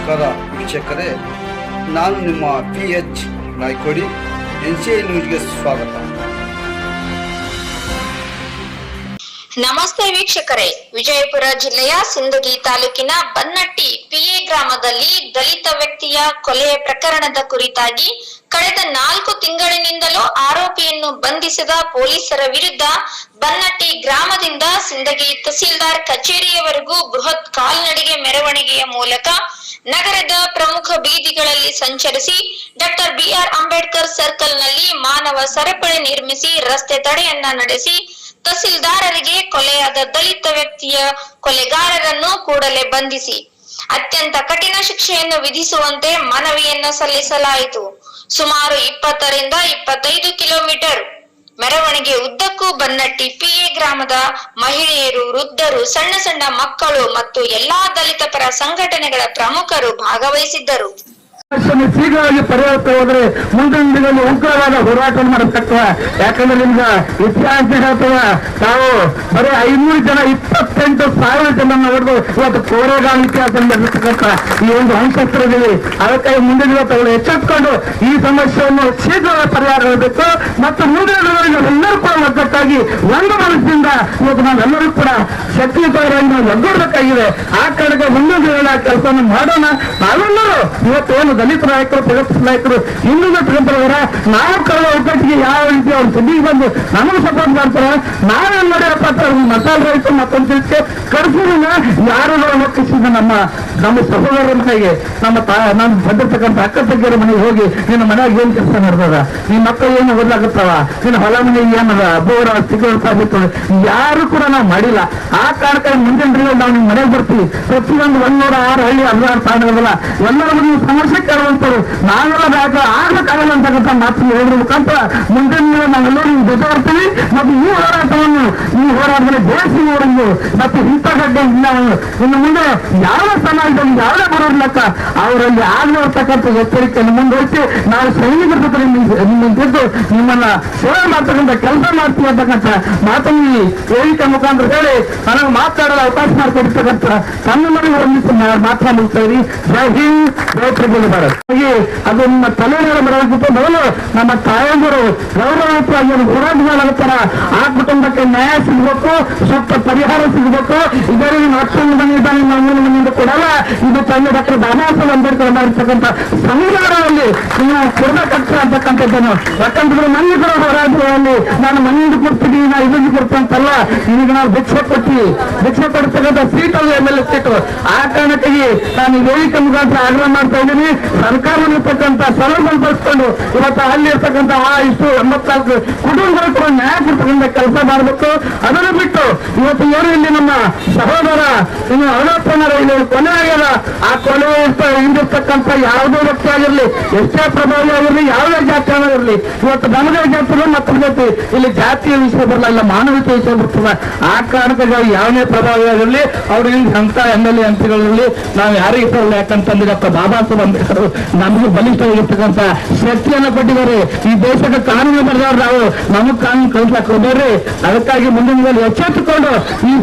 ವೀಕ್ಷಕರೇ, ನಾನು ನಿಮ್ಮ P H Naikodi N C I ನ್ಯೂಸ್ಗೆ ಸ್ವಾಗತ. ನಮಸ್ತೆ ವೀಕ್ಷಕರೇ, ವಿಜಯಪುರ ಜಿಲ್ಲೆಯ ಸಿಂಧಗಿ ತಾಲೂಕಿನ ಬನ್ನಟ್ಟಿ ಪಿಎ ಗ್ರಾಮದಲ್ಲಿ ದಲಿತ ವ್ಯಕ್ತಿಯ ಕೊಲೆ ಪ್ರಕರಣದ ಕುರಿತಾಗಿ ಕಳೆದ ನಾಲ್ಕು ತಿಂಗಳಿನಿಂದಲೂ ಆರೋಪಿಯನ್ನು ಬಂಧಿಸಿದ ಪೊಲೀಸರ ವಿರುದ್ಧ ಬನ್ನಟ್ಟಿ ಗ್ರಾಮದಿಂದ ಸಿಂದಗಿ ತಹಸೀಲ್ದಾರ್ ಕಚೇರಿಯವರೆಗೂ ಬೃಹತ್ ಕಾಲ್ನಡಿಗೆ ಮೆರವಣಿಗೆಯ ಮೂಲಕ ನಗರದ ಪ್ರಮುಖ ಬೀದಿಗಳಲ್ಲಿ ಸಂಚರಿಸಿ ಡಾಕ್ಟರ್ ಬಿಆರ್ ಅಂಬೇಡ್ಕರ್ ಸರ್ಕಲ್ನಲ್ಲಿ ಮಾನವ ಸರಪಳಿ ನಿರ್ಮಿಸಿ ರಸ್ತೆ ತಡೆಯನ್ನ ನಡೆಸಿ ತಹಸೀಲ್ದಾರರಿಗೆ ಕೊಲೆಯಾದ ದಲಿತ ವ್ಯಕ್ತಿಯ ಕೊಲೆಗಾರರನ್ನು ಕೂಡಲೇ ಬಂಧಿಸಿ. ಅತ್ಯಂತ ಕಠಿಣ ಶಿಕ್ಷೆಯನ್ನು ವಿಧಿಸುವಂತೆ ಮನವಿಯನ್ನು ಸಲ್ಲಿಸಲಾಯಿತು. ಸುಮಾರು ಇಪ್ಪತ್ತರಿಂದ ಇಪ್ಪತ್ತೈದು ಕಿಲೋಮೀಟರ್. ಮೆರವಣಿಗೆ ಉದ್ದಕ್ಕೂ ಬಂದ ಪಿಎ ಗ್ರಾಮದ ಮಹಿಳೆಯರು, ವೃದ್ಧರು, ಸಣ್ಣ ಸಣ್ಣ ಮಕ್ಕಳು ಮತ್ತು ಎಲ್ಲಾ ದಲಿತ ಪರ ಸಂಘಟನೆಗಳ ಪ್ರಮುಖರು ಭಾಗವಹಿಸಿದ್ದರು. ಶೀಘ್ರವಾಗಿ ಪರಿವರ್ತನೆ ಹೋದ್ರೆ ಮುಂದಿನ ದಿನದಲ್ಲಿ ಉಗ್ರವಾದ ಹೋರಾಟ ಮಾಡತಕ್ಕ ಯಾಕಂದ್ರೆ ನಿಮ್ಗೆ ಇತಿಹಾಸ ಹೇಳ್ತದ, ತಾವು ಬರೀ ಐನೂರು ಜನ, ಇಪ್ಪತ್ತೆಂಟು ಸಾವಿರ ಜನ ಹೊಡೆದು ಇವತ್ತು ಕೋರೆಗಾಲ ಇತಿಹಾಸ ನಡೆಸತಕ್ಕಂಥ ಈ ಒಂದು ಅಂಶಸ್ತ್ರದಲ್ಲಿ ಅದಕ್ಕಾಗಿ ಮುಂದಿನ ದಿನ ಎಚ್ಚೆತ್ಕೊಂಡು ಈ ಸಮಸ್ಯೆಯನ್ನು ಶೀಘ್ರವಾಗಿ ಪರಿಹಾರ ಮಾಡಬೇಕು ಮತ್ತು ಮುಂದಿನ ದಿನಗಳಿಗೆ ಎಲ್ಲರೂ ಕೂಡ ಒಗ್ಗಟ್ಟಾಗಿ ಒಂದು ಮನಸ್ಸಿಂದ ಇವತ್ತು ನಾವೆಲ್ಲರೂ ಕೂಡ ಶಕ್ತಿಯುತರಾಗಿ ನಾವು ಒಗ್ಗೂಡಬೇಕಾಗಿದೆ. ಆ ಕಡೆಗೆ ಮುಂದಿನ ದಿನಗಳ ಕೆಲಸವನ್ನು ಮಾಡೋಣ. ನಾವೆಲ್ಲರೂ ಇವತ್ತು ಏನು ದಲಿತ ನಾಯಕರು ಪ್ರಗತಿ ನಾಯಕರು ಹಿಂದೂ ತಗೊಂಡ್ರವರ ನಾವು ಕಳೆದ ಒಗ್ಗಟ್ಟಿಗೆ ಯಾವ ರೀತಿ ಅವ್ರು ಸುದ್ದಿಗೆ ಬಂದು ನಮಗೆ ಸಪೋರ್ಟ್ ಮಾಡ್ತಾರೆ, ನಾವೇನ್ ಅಂತ ಮಸಾಲೆ ರೈತ ಮತ್ತೊಂದು ತಿಳಿಸಿ ಕರ್ಫ್ಯೂನ ಯಾರು ಒಪ್ಪಿಸಿದ ನಮ್ಮ ನಮ್ಮ ಸಹೋದರರ ಮನೆಗೆ ನಮ್ಮ ತಾ ನಮ್ಮ ಬಂದಿರ್ತಕ್ಕಂಥ ಅಕ್ಕ ತಗ್ಗಿಯರ ಮನೆಗೆ ಹೋಗಿ ನಿನ್ನ ಮನೆಯಾಗ ಏನ್ ಕೆಲಸ ನಡೆದದ? ನಿನ್ನ ಮಕ್ಕಳು ಏನು ಓದಲಾಗುತ್ತವ ನಿನ್ನ ಹೊಲ ಮನೆ ಏನದ? ಬೋರ ಸಿಗೋದು ಯಾರು ಕೂಡ ನಾವು ಮಾಡಿಲ್ಲ. ಆ ಕಾರಣಕ್ಕೆ ಮುಂದಿನ ದಿನ ನಾವು ನಿಮ್ಮ ಮನೆಗೆ ಬರ್ತೀವಿ. ಪ್ರತಿಯೊಂದು ಒಂದೂರ ಆರು ಹಳ್ಳಿ, ಹದಿನಾರು ತಾಣಗಳಲ್ಲ. ಎಲ್ಲರ ನೀವು ಸಮಸ್ಯೆ ಕೇಳುವಂತರು ನಾವೆಲ್ಲ ಆಗ ಆಗ್ಬೇಕಾಗಲ್ಲ ಅಂತಕ್ಕಂಥ ಮಾತು ಹೇಳಿದ್ರ. ಮುಖಾಂತರ ಮುಂದಿನ ದಿನ ನಾವೆಲ್ಲರೂ ಜೊತೆ ಬರ್ತೀವಿ ಮತ್ತು ಈ ಹೋರಾಟವನ್ನು ಈ ಹೋರಾಟದಲ್ಲಿ ದೇಶಿ ನೋಡುವುದು ಮತ್ತು ಇಂಥ ಗಡ್ಡೆ ಇಲ್ಲ ಇನ್ನು ಮುಂದೆ ಯಾವ ಸಮಾಜದಲ್ಲಿ ಯಾವುದೇ ಬರೋರ್ಲಕ್ಕ ಅವರಲ್ಲಿ ಆಗಿರ್ತಕ್ಕಂಥ ಎಚ್ಚರಿಕೆಯನ್ನು ಮುಂದುವರಿಸಿ ನಾವು ಸೈನಿಕರ ಜೊತೆ ನಿಮ್ಮ ನಿಮ್ಮನ್ನು ಸೇವೆ ಮಾಡ್ತಕ್ಕಂಥ ಕೆಲಸ ಮಾಡ್ತೀವಿ ಅಂತಕ್ಕಂಥ ಮಾತನ್ನು ವೇದಿಕೆ ಮುಖಾಂತರ ಹೇಳಿ ನನಗೆ ಮಾತಾಡಲು ಅವಕಾಶ ಮಾಡಿಕೊಡ್ತಕ್ಕಂಥ ಸಣ್ಣ ಹೊಂದಿಸಿ ಮಾತನಾಡುತ್ತಾ ಇದ್ದೀವಿ ಜೈ ಹಿಂದ್, ಜೈ ಪ್ರಬಲ ಭಾರತ್ ಹಾಗೆ ಅದು ನಿಮ್ಮ ತಲೆಮೇಲೆ ಬರೋದಕ್ಕಿಂತ ಮೊದಲು ನಮ್ಮ ತಾಯಂದಿರು ಗೌರವಯುತವಾಗಿ ಒಂದು ಹೋರಾಟ ಮಾಡಾಗುತ್ತಾರ ಆ ಕುಟುಂಬಕ್ಕೆ ನ್ಯಾಯ ಸಿಗಬೇಕು ಸೂಕ್ತ ಪರಿಹಾರ ಸಿಗಬೇಕು ಇದರಲ್ಲಿ ಮತ್ತೊಂದು ಮನೆ ಇದ್ದಾನೆ ಇನ್ನೊಂದು ಮನೆಯಿಂದ ಕೊಡಲ್ಲ ಇದು ತಂದೆ ಡಾಕ್ಟರ್ ಬಾಬಾ ಸಾಹೇಬ್ ಅಂಬೇಡ್ಕರ್ ಮಾಡಿರ್ತಕ್ಕಂಥ ಸಂವಿಧಾನದಲ್ಲಿ ನೀವು ಕೊಡಬೇಕಂತ ಅಂತಕ್ಕಂಥದ್ದನ್ನು. ಯಾಕಂದ್ರೆ ಮನೆ ಕೂಡ ಹೋರಾಟದಲ್ಲಿ ನಾನು ಮನೆಯಿಂದ ಕೊಡ್ತೀನಿ, ನಾ ಇದನ್ನು ಕೊಡ್ತಂತಲ್ಲ ನಿನಗೆ ನಾವು ಭಿಕ್ಷೆ ಕೊಡ್ತೀವಿ. ಭಿಕ್ಷೆ ಕೊಡ್ತಕ್ಕಂಥ ಸೀಟ್ ಅಲ್ಲಿ ಎಂ ಎಲ್ ಎ ಸೀಟು ಆ ಕಾರಣಕ್ಕಾಗಿ ನಾನು ವೇದಿಕೆ ಮುಖಾಂತರ ಆಗ್ರಹ ಮಾಡ್ತಾ ಇದ್ದೀನಿ. ಸರ್ಕಾರದಲ್ಲಿರ್ತಕ್ಕಂಥ ಸಲಹೆ ಬಳಸ್ಕೊಂಡು ಇವತ್ತು ಅಲ್ಲಿ ಇರ್ತಕ್ಕಂಥ ಆ ಇಷ್ಟು ಎಂಬತ್ನಾಲ್ಕು ಕುಟುಂಬಗಳು ಕೂಡ ನ್ಯಾಯ ಕೊಡ್ತಕ್ಕಂಥ ಕೆಲಸ ಮಾಡಬೇಕು. ಅದನ್ನು ಬಿಟ್ಟು ಇವತ್ತು ಏನು ಇಲ್ಲಿ ನಮ್ಮ ಸಹೋದರ, ಇನ್ನು ಅರುಣಪ್ಪನರ ಇಲ್ಲಿ ಕೊನೆ ಆಗ್ಯದ. ಆ ಕೊನೆ ಇರ್ತ- ಹಿಂದಿರ್ತಕ್ಕಂಥ ಯಾವುದೇ ವ್ಯಕ್ತಿ ಆಗಿರಲಿ ಎಷ್ಟೇ ಪ್ರಭಾವಿ ಆಗಿರಲಿ ಯಾವುದೇ ಜಾತಿ ಇರಲಿ. ಇವತ್ತು ನಮಗೆ ಜಾತಿ ಮತ್ತೊಂದು ಜಾತಿ. ಇಲ್ಲಿ ಜಾತಿಯ ವಿಷಯ ಬರಲ್ಲ, ಇಲ್ಲ ಮಾನವೀಯತೆ ವಿಷಯ ಬರ್ತದೆ. ಆ ಕಾರಣಕ್ಕೆ ಯಾವುದೇ ಪ್ರಭಾವ ಇರಲಿ ಅವ್ರಿಗೆ ಸಂತ ಎಂ ಎಲ್ ಎ ಎಂಪಿಗಳಲ್ಲಿ ನಾವು ಯಾರಿಗೆ ಇಷ್ಟಲ್ಲ ಯಾಕಂತಂದ್ರೆ ಡಾಕ್ಟರ್ ಬಾಬಾ ಸಾಹೇಬ್ ಅಂಬೇಡ್ಕರ್ ನಮಗೆ ಬಲಿಷ್ಠವಾಗಿರ್ತಕ್ಕಂಥ ಶಕ್ತಿಯನ್ನು ಕೊಟ್ಟಿದ್ದಾರೆ. ಈ ದೇಶಕ್ಕೆ ಕಾನೂನು ಬರೆದವ್ರು ನಾವು, ನಮಗ್ ಕಾನೂನು ಕಲಿಸಕ್ಕೆ ಹೋಗ್ರಿ ಅದಕ್ಕಾಗಿ ಮುಂದಿನ ಎಚ್ಚೆತ್ತುಕೊಂಡು ಈ